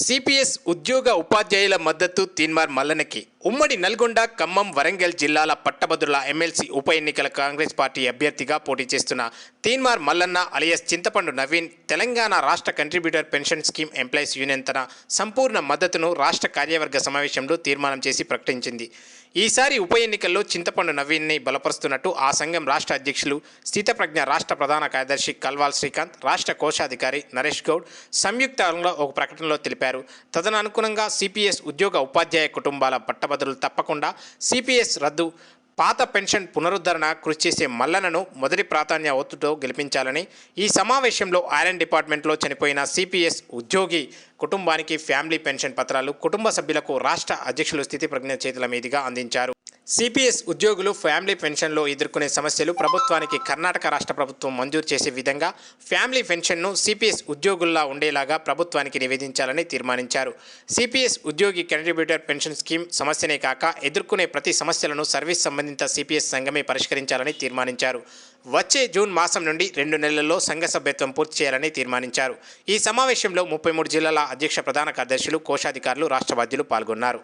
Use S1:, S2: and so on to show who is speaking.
S1: CPS ఉద్యోగ ఉపాధ్యాయుల మద్దతు తీన్మార్ మల్లనకి ఉమ్మడి నల్గొండ ఖమ్మం వరంగల్ జిల్లాల పట్టభద్రుల ఎమ్మెల్సీ ఉప ఎన్నికల కాంగ్రెస్ పార్టీ అభ్యర్థిగా పోటీ చేస్తున్న తీన్మార్ మల్లన్న అలియస్ చింతపండు నవీన్ తెలంగాణ రాష్ట్ర contributory pension scheme employees union తన సంపూర్ణ మద్దతును రాష్ట్ర కార్యవర్గ సమావేశంలో తీర్మానం చేసి ప్రకటించింది. ఈసారి ఉప ఎన్నికల్లో చింతపండు నవీన్ని బలపరుస్తున్నట్టు ఆ సంఘం రాష్ట్ర అధ్యక్షులు స్థితప్రజ్ఞ రాష్ట్ర ప్రధాన కార్యదర్శి కల్వాల్ శ్రీకాంత్ రాష్ట్ర కోశాధికారి నరేష్ గౌడ్ సంయుక్తంలో ఒక ప్రకటనలో తెలిపారు. తదనుగుణంగా సిపిఎస్ ఉద్యోగ ఉపాధ్యాయ కుటుంబాల పట్ట బదులు తప్పకుండా సిపిఎస్ రద్దు పాత పెన్షన్ పునరుద్ధరణ కృషి చేసే మల్లనను మొదటి ప్రాధాన్య ఒత్తుతో గెలిపించాలని ఈ సమావేశంలో ఐరన్ డిపార్ట్మెంట్లో చనిపోయిన సిపిఎస్ ఉద్యోగి కుటుంబానికి ఫ్యామిలీ పెన్షన్ పత్రాలు కుటుంబ సభ్యులకు రాష్ట్ర అధ్యక్షులు స్థితి ప్రజ్ఞ చేతుల మీదుగా అందించారు. సిపిఎస్ ఉద్యోగులు ఫ్యామిలీ పెన్షన్లో ఎదుర్కొనే సమస్యలు ప్రభుత్వానికి కర్ణాటక రాష్ట్ర ప్రభుత్వం మంజూరు చేసే విధంగా ఫ్యామిలీ పెన్షన్ను సిపిఎస్ ఉద్యోగుల్లా ఉండేలాగా ప్రభుత్వానికి నివేదించాలని తీర్మానించారు. సిపిఎస్ ఉద్యోగి కంట్రిబ్యూటర్ పెన్షన్ స్కీమ్ సమస్యనే కాక ఎదుర్కొనే ప్రతి సమస్యలను సర్వీస్ సంబంధిత సిపిఎస్ సంఘమే పరిష్కరించాలని తీర్మానించారు. వచ్చే జూన్ మాసం నుండి రెండు నెలల్లో సంఘ సభ్యత్వం పూర్తి చేయాలని తీర్మానించారు. ఈ సమావేశంలో ముప్పై మూడు జిల్లాల అధ్యక్ష ప్రధాన కార్యదర్శులు కోశాధికారులు రాష్ట్రవాద్యులు పాల్గొన్నారు.